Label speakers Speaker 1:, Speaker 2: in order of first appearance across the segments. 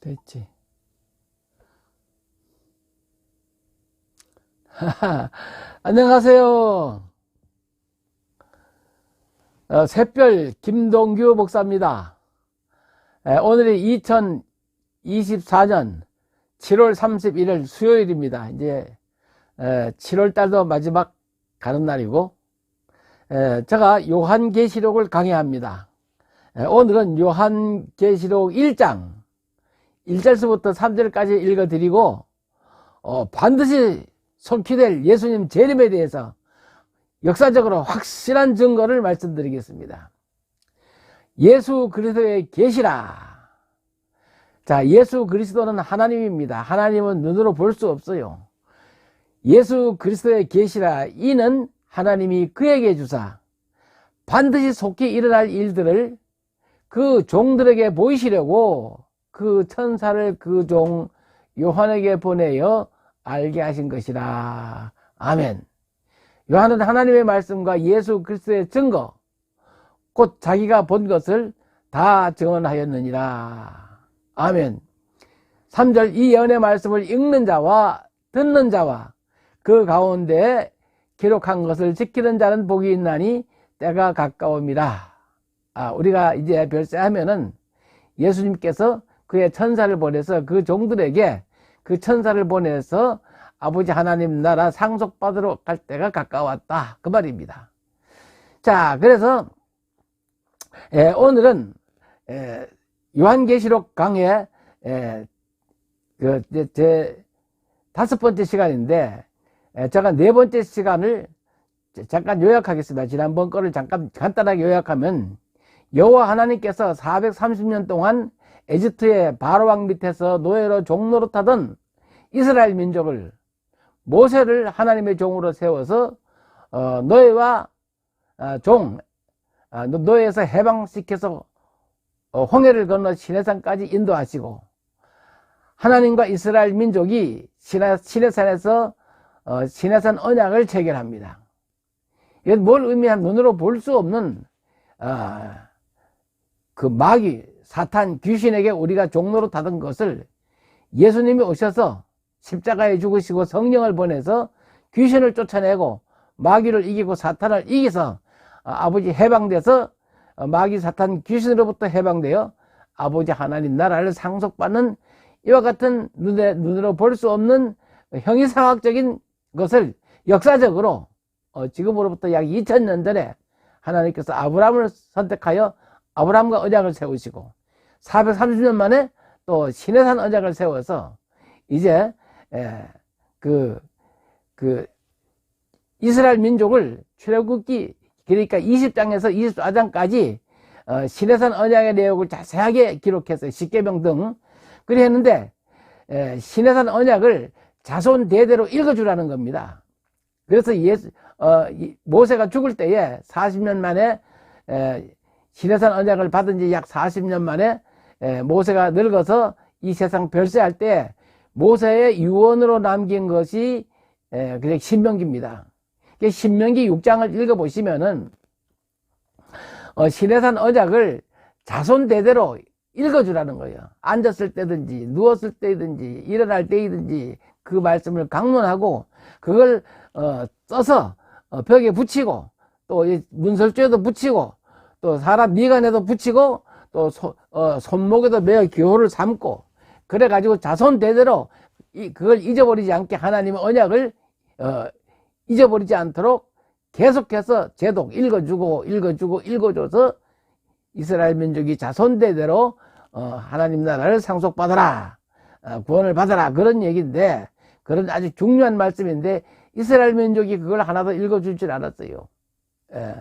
Speaker 1: 됐지. 안녕하세요. 어, 샛별 김동규 목사입니다. 에, 오늘이 2024년 7월 31일 수요일입니다. 이제 에, 7월 달도 마지막 가는 날이고 에, 제가 요한계시록을 강의합니다. 에, 오늘은 요한계시록 1장 1절서부터 3절까지 읽어드리고 어, 반드시 속히될 예수님 재림에 대해서 역사적으로 확실한 증거를 말씀드리겠습니다. 예수 그리스도의 계시라. 자, 예수 그리스도는 하나님입니다. 하나님은 눈으로 볼 수 없어요. 예수 그리스도의 계시라 이는 하나님이 그에게 주사 반드시 속히 일어날 일들을 그 종들에게 보이시려고 그 천사를 그 종 요한에게 보내어 알게 하신 것이라. 아멘. 요한은 하나님의 말씀과 예수 그리스도의 증거, 곧 자기가 본 것을 다 증언하였느니라. 아멘. 3절 이 예언의 말씀을 읽는 자와 듣는 자와 그 가운데 기록한 것을 지키는 자는 복이 있나니 때가 가까움이라. 아, 우리가 이제 별세하면은 예수님께서 그의 천사를 보내서 그 종들에게 그 천사를 보내서 아버지 하나님 나라 상속받으러 갈 때가 가까웠다. 그 말입니다. 자, 그래서 에, 오늘은 에, 요한계시록 강의 에, 그, 제 다섯 번째 시간인데 에, 제가 네 번째 시간을 잠깐 요약하겠습니다. 지난번 거를 잠깐 간단하게 요약하면 여호와 하나님께서 430년 동안 에집트의 바로왕 밑에서 노예로 종로로 타던 이스라엘 민족을 모세를 하나님의 종으로 세워서 어, 노예와 어, 종 어, 노예에서 해방시켜서 어, 홍해를 건너 시내산까지 인도하시고 하나님과 이스라엘 민족이 시내, 시내산에서 어, 시내산 언약을 체결합니다. 이건 뭘 의미하면 눈으로 볼 수 없는 어, 그 마귀 사탄 귀신에게 우리가 종로로 타던 것을 예수님이 오셔서 십자가에 죽으시고 성령을 보내서 귀신을 쫓아내고 마귀를 이기고 사탄을 이기서 아버지 해방돼서 마귀 사탄 귀신으로부터 해방되어 아버지 하나님 나라를 상속받는 이와 같은 눈에, 눈으로 볼 수 없는 형이상학적인 것을 역사적으로 어, 지금으로부터 약 2000년 전에 하나님께서 아브라함을 선택하여 아브라함과 언약을 세우시고 430년 만에 또 시내산 언약을 세워서 이제 그, 그 이스라엘 민족을 출애굽기 그러니까 20장에서 24장까지 어, 시내산 언약의 내용을 자세하게 기록했어요. 십계명 등. 그리 했는데 시내산 언약을 자손 대대로 읽어주라는 겁니다. 그래서 예수, 어, 모세가 죽을 때에 40년 만에 시내산 언약을 받은 지 약 40년 만에 모세가 늙어서 이 세상 별세할 때 모세의 유언으로 남긴 것이 그냥 신명기입니다. 신명기 6장을 읽어보시면은 어, 신해산 언약을 자손 대대로 읽어주라는 거예요. 앉았을 때든지 누웠을 때든지 일어날 때이든지 그 말씀을 강론하고 그걸 어, 써서 어, 벽에 붙이고 또 문설주에도 붙이고 또 사람 미간에도 붙이고 또 소, 어, 손목에도 매어 기호를 삼고 그래가지고 자손 대대로 이, 그걸 잊어버리지 않게 하나님의 언약을 어, 잊어버리지 않도록 계속해서 제독 읽어주고 읽어주고 읽어줘서 이스라엘 민족이 자손 대대로 어, 하나님 나라를 상속받아라 어, 구원을 받아라 그런 얘기인데 그런 아주 중요한 말씀인데 이스라엘 민족이 그걸 하나도 읽어줄 줄 알았어요. 예.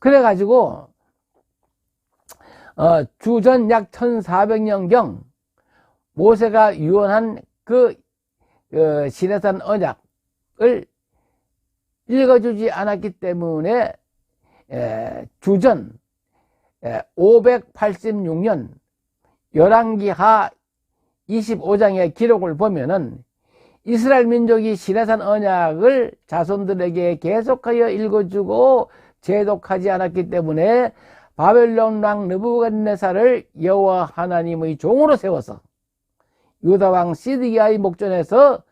Speaker 1: 그래가지고 어, 주전 약 1400년경 모세가 유언한 그, 그 시내산 언약을 읽어주지 않았기 때문에 에, 주전 에, 586년 열왕기하 25장의 기록을 보면은 이스라엘 민족이 시내산 언약을 자손들에게 계속하여 읽어주고 제독하지 않았기 때문에 바벨론 왕 느부갓네살을 여호와 하나님의 종으로 세워서 유다 왕 시드기야의 목전에서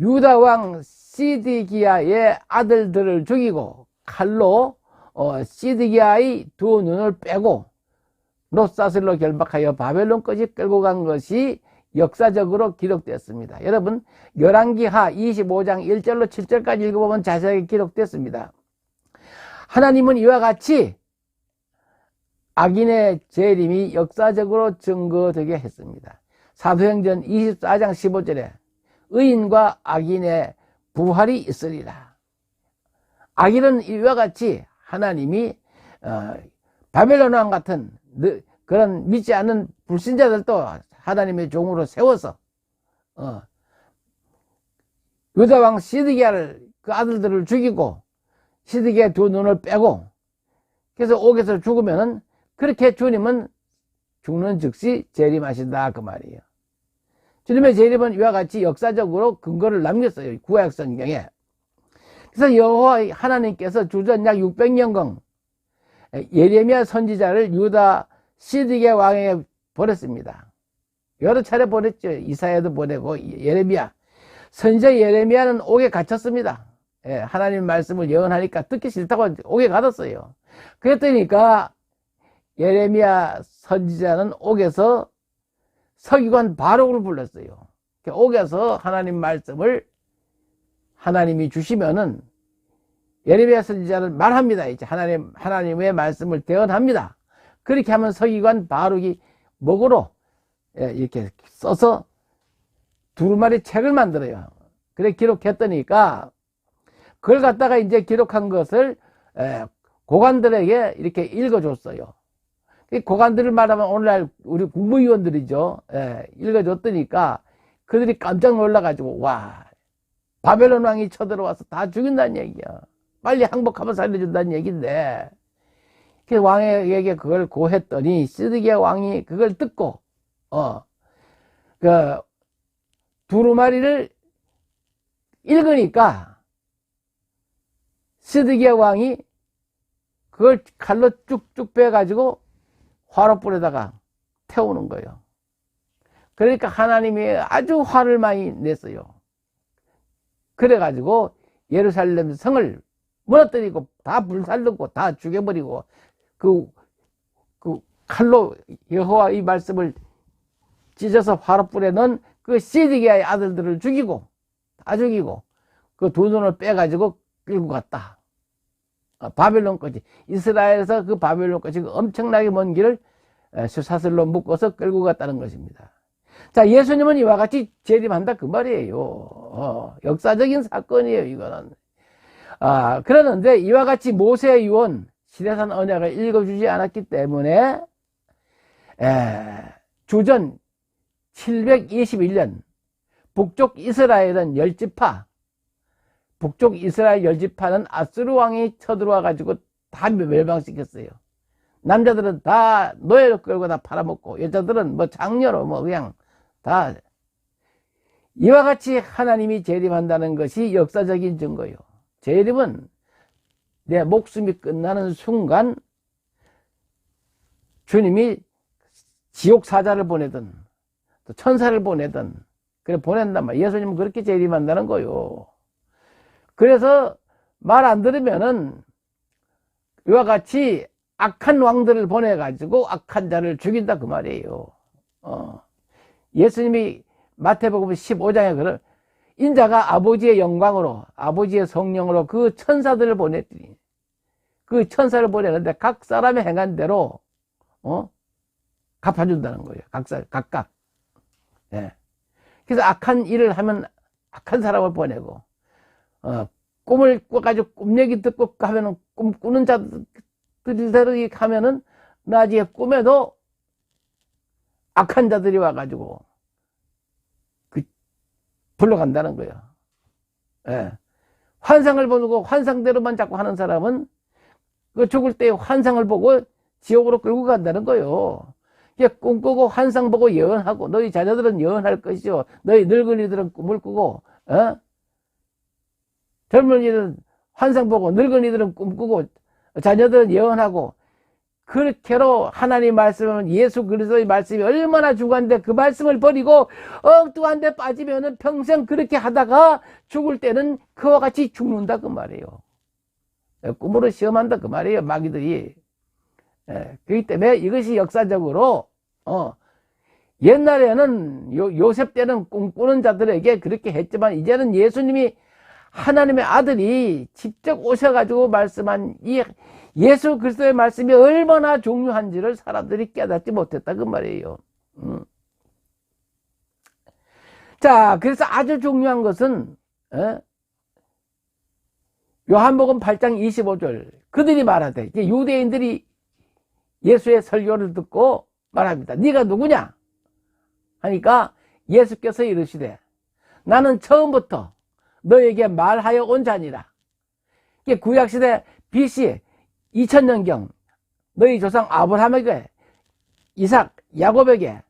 Speaker 1: 유다 왕 시드기야의 아들들을 죽이고 칼로 어, 시드기야의 두 눈을 빼고 롯사슬로 결박하여 바벨론까지 끌고 간 것이 역사적으로 기록됐습니다. 여러분 열왕기하 25장 1절로 7절까지 읽어보면 자세하게 기록됐습니다. 하나님은 이와 같이 악인의 재림이 역사적으로 증거되게 했습니다. 사도행전 24장 15절에 의인과 악인의 부활이 있으리라. 악인은 이와 같이 하나님이 어, 바벨론 왕 같은 그런 믿지 않는 불신자들도 하나님의 종으로 세워서 어, 유다 왕 시드기야를 그 아들들을 죽이고 시드기야 두 눈을 빼고 그래서 옥에서 죽으면은 그렇게 주님은 죽는 즉시 재림하신다 그 말이에요. 주님의 재림은 이와 같이 역사적으로 근거를 남겼어요. 구약 성경에. 그래서 여호와 하나님께서 주전 약 600년경 예레미야 선지자를 유다 시드게 왕에게 보냈습니다. 여러 차례 보냈죠. 이사야도 보내고 예레미야. 선지자 예레미야는 옥에 갇혔습니다. 예, 하나님 말씀을 예언하니까 듣기 싫다고 옥에 가뒀어요. 그랬더니까 예레미야 선지자는 옥에서 서기관 바록을 불렀어요. 옥에서 하나님 말씀을 하나님이 주시면은 예레미야 선지자는 말합니다. 이제 하나님 하나님의 말씀을 대언합니다. 그렇게 하면 서기관 바룩이 목으로 예, 이렇게 써서 두루마리 책을 만들어요. 그래 기록했더니까 그걸 갖다가 이제 기록한 것을 예, 고관들에게 이렇게 읽어줬어요. 고관들을 말하면 오늘날 우리 국무위원들이죠. 예, 읽어줬더니까 그들이 깜짝 놀라가지고 와 바벨론 왕이 쳐들어와서 다 죽인다는 얘기야. 빨리 항복하면 살려준다는 얘기인데 그 왕에게 그걸 고했더니 시드기야 왕이 그걸 듣고 어그 두루마리를 읽으니까 시드기야 왕이 그걸 칼로 쭉쭉 빼가지고 화로불에다가 태우는 거예요. 그러니까 하나님이 아주 화를 많이 냈어요. 그래가지고 예루살렘 성을 무너뜨리고 다 불살르고 다 죽여버리고 그, 그 칼로 여호와 의 말씀을 찢어서 화로불에 넣은 그 시드기야의 아들들을 죽이고 다 죽이고 그 두 눈을 빼가지고 끌고 갔다. 어, 바벨론까지 이스라엘에서 그 바벨론까지 그 엄청나게 먼 길을 쇠사슬로 묶어서 끌고 갔다는 것입니다. 자, 예수님은 이와 같이 재림한다 그 말이에요. 어, 역사적인 사건이에요, 이거는. 아, 그러는데 이와 같이 모세의 유언, 시대산 언약을 읽어주지 않았기 때문에 에, 주전 721년 북쪽 이스라엘은 열지파 북쪽 이스라엘 열지파는 아스르 왕이 쳐들어와 가지고 다 멸망시켰어요. 남자들은 다 노예로 끌고 다 팔아먹고 여자들은 뭐 장녀로 뭐 그냥 다 이와 같이 하나님이 재림한다는 것이 역사적인 증거요. 재림은 내 목숨이 끝나는 순간 주님이 지옥 사자를 보내든 또 천사를 보내든 그래 보낸단 말이야. 예수님은 그렇게 재림한다는 거요. 그래서 말 안 들으면은 이와 같이 악한 왕들을 보내가지고 악한 자를 죽인다 그 말이에요. 어. 예수님이 마태복음 15장에 그런 인자가 아버지의 영광으로 아버지의 성령으로 그 천사들을 보냈더니 그 천사를 보내는데 각 사람의 행한 대로 어 갚아준다는 거예요. 각 사, 각각. 예. 그래서 악한 일을 하면 악한 사람을 보내고 어, 꿈을 꿔가지고 꿈 얘기 듣고 하면은 꿈 꾸는 자들이 하면은 나중에 꿈에도 악한 자들이 와가지고 그 불러간다는 거예요. 예. 환상을 보고 환상대로만 자꾸 하는 사람은 그 죽을 때 환상을 보고 지옥으로 끌고 간다는 거예요. 꿈꾸고 환상 보고 예언하고 너희 자녀들은 예언할 것이요. 너희 늙은이들은 꿈을 꾸고 어? 젊은이들은 환상 보고 늙은이들은 꿈꾸고 자녀들은 예언하고 그렇게로 하나님 말씀은 예수 그리스도의 말씀이 얼마나 중요한데 그 말씀을 버리고 엉뚱한 데 빠지면은 평생 그렇게 하다가 죽을 때는 그와 같이 죽는다 그 말이에요. 예, 꿈으로 시험한다 그 말이에요. 마귀들이. 예, 그렇기 때문에 이것이 역사적으로 어, 옛날에는 요, 요셉 때는 꿈꾸는 자들에게 그렇게 했지만 이제는 예수님이 하나님의 아들이 직접 오셔가지고 말씀한 이 예수 그리스도의 말씀이 얼마나 중요한지를 사람들이 깨닫지 못했다 그 말이에요. 음. 자, 그래서 아주 중요한 것은 어? 요한복음 8장 25절 그들이 말하되 유대인들이 예수의 설교를 듣고 말합니다. 네가 누구냐? 하니까 예수께서 이르시되 나는 처음부터 너에게 말하여 온 자니라. 이게 구약시대 BC 2000년경 너희 조상 아브라함에게 이삭, 야곱에게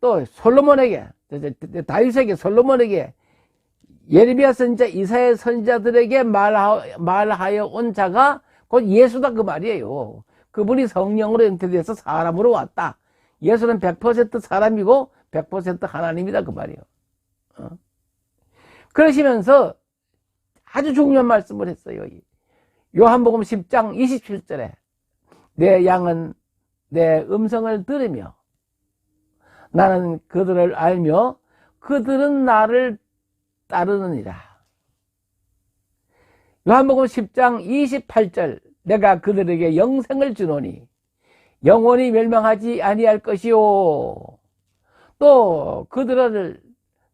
Speaker 1: 또 솔로몬에게 다윗에게 솔로몬에게 예레미야 선지자 이사의 선지자들에게 말하, 말하여 온 자가 곧 예수다 그 말이에요. 그분이 성령으로 잉태돼서 사람으로 왔다. 예수는 100% 사람이고 100% 하나님이다 그 말이에요. 어? 그러시면서 아주 중요한 말씀을 했어요. 요한복음 10장 27절에 내 양은 내 음성을 들으며 나는 그들을 알며 그들은 나를 따르느니라. 요한복음 10장 28절 내가 그들에게 영생을 주노니 영원히 멸망하지 아니할 것이요. 또 그들을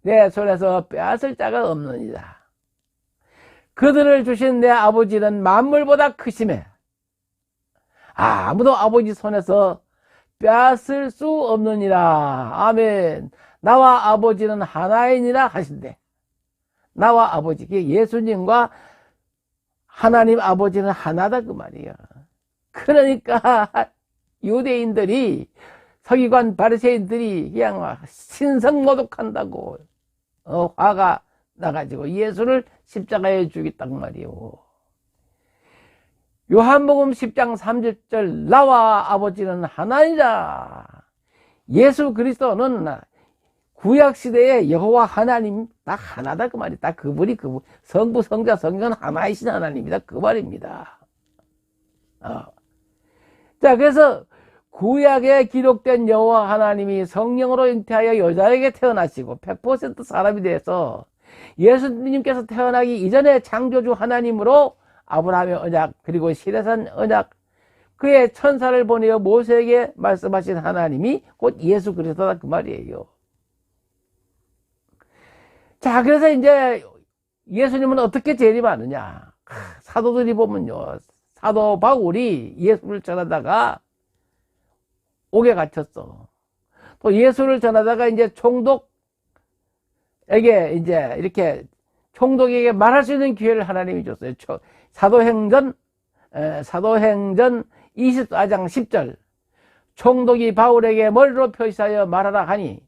Speaker 1: 내 손에서 빼앗을 자가 없느니라. 그들을 주신 내 아버지는 만물보다 크심에 아무도 아버지 손에서 빼앗을 수 없느니라. 아멘. 나와 아버지는 하나이니라 하신대. 나와 아버지, 예수님과 하나님 아버지는 하나다 그 말이야. 그러니까 유대인들이 서기관 바리새인들이 그냥 신성모독한다고 어, 화가 나가지고 예수를 십자가에 죽였단 말이요. 요한복음 10장 30절 나와 아버지는 하나니라. 예수 그리스도는 구약 시대에 여호와 하나님 다 하나다 그 말이 다 그분이 그 성부 성자 성전 하나이신 하나님이다 그 말입니다. 어. 자 그래서 구약에 기록된 여호와 하나님이 성령으로 잉태하여 여자에게 태어나시고 100% 사람이 돼서 예수님께서 태어나기 이전에 창조주 하나님으로 아브라함의 언약 그리고 시레산 언약 그의 천사를 보내어 모세에게 말씀하신 하나님이 곧 예수 그리스도다 그 말이에요. 자, 그래서 이제 예수님은 어떻게 재림하느냐? 사도들이 보면요. 사도 바울이 예수를 전하다가 옥에 갇혔어. 또 예수를 전하다가 이제 총독 에게 이제 이렇게 총독에게 말할 수 있는 기회를 하나님이 줬어요. 사도행전 사도행전 24장 10절 총독이 바울에게 머리로 표시하여 말하라 하니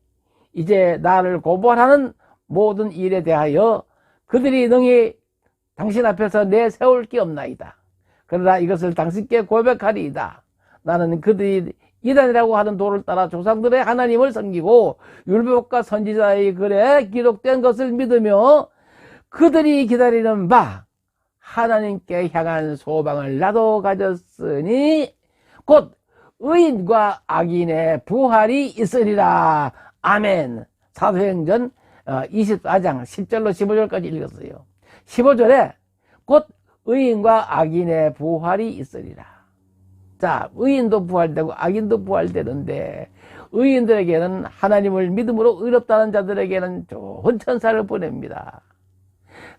Speaker 1: 이제 나를 고발하는 모든 일에 대하여 그들이 능히 당신 앞에서 내세울 게 없나이다. 그러나 이것을 당신께 고백하리이다. 나는 그들이 이단이라고 하는 도를 따라 조상들의 하나님을 섬기고 율법과 선지자의 글에 기록된 것을 믿으며 그들이 기다리는 바 하나님께 향한 소망을 나도 가졌으니 곧 의인과 악인의 부활이 있으리라. 아멘. 사도행전 24장 어, 10절로 15절까지 읽었어요. 15절에 곧 의인과 악인의 부활이 있으리라. 자, 의인도 부활되고 악인도 부활되는데 의인들에게는 하나님을 믿음으로 의롭다는 자들에게는 좋은 천사를 보냅니다.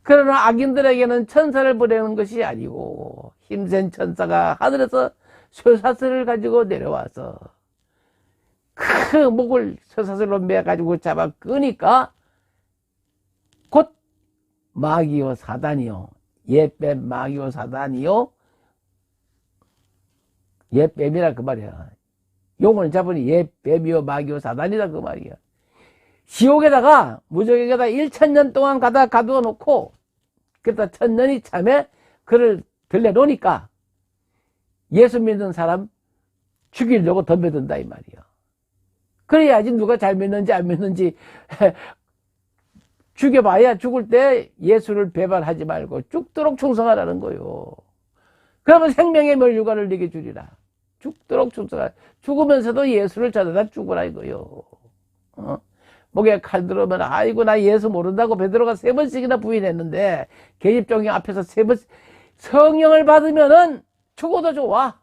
Speaker 1: 그러나 악인들에게는 천사를 보내는 것이 아니고 힘센 천사가 하늘에서 쇠사슬을 가지고 내려와서 그 목을 쇠사슬로 매가지고 잡아 끄니까 곧 마귀요 사단이요 옛뱀 마귀요 사단이요 옛뱀이라 그 말이야. 용을 잡으니 옛뱀이요 마귀요 사단이다 그 말이야. 지옥에다가 무적에게다 1천년 동안 가다 가두어 놓고 그다 천년이 참에 그를 들려 놓으니까 예수 믿는 사람 죽이려고 덤벼든다 이 말이야. 그래야지 누가 잘 믿는지 안 믿는지 죽여봐야 죽을 때 예수를 배반하지 말고 죽도록 충성하라는 거요. 그러면 생명의 멸류관을 내게 주리라. 죽도록 충성하라. 죽으면서도 예수를 찾아다 죽으라 이거요. 어? 목에 칼 들어오면 아이고 나 예수 모른다고 베드로가 세 번씩이나 부인했는데 계집종이 앞에서 세 번 성령을 받으면은 죽어도 좋아.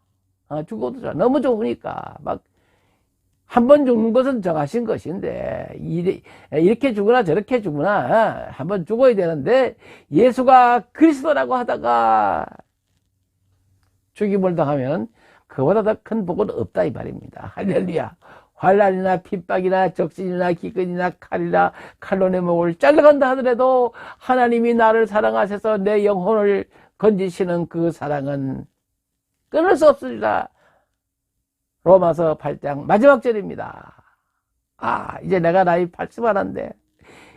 Speaker 1: 어, 죽어도 좋아. 너무 좋으니까 막 한 번 죽는 것은 정하신 것인데 이렇게 죽으나 저렇게 죽으나 한 번 죽어야 되는데 예수가 그리스도라고 하다가 죽임을 당하면 그보다 더 큰 복은 없다 이 말입니다. 할렐루야. 환란이나 핍박이나 적신이나 기근이나 칼이나 칼로 내 목을 잘라간다 하더라도 하나님이 나를 사랑하셔서 내 영혼을 건지시는 그 사랑은 끊을 수 없으리라. 로마서 8장 마지막 절입니다. 아, 이제 내가 나이 80하는데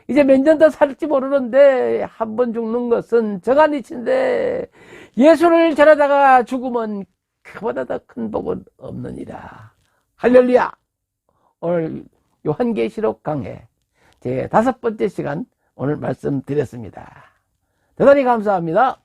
Speaker 1: 이제 몇 년 더 살지 모르는데 한 번 죽는 것은 저간이친데 예수를 전하다가 죽으면 그보다 더 큰 복은 없느니라. 할렐루야! 오늘 요한계시록 강해 제 다섯 번째 시간 오늘 말씀드렸습니다. 대단히 감사합니다.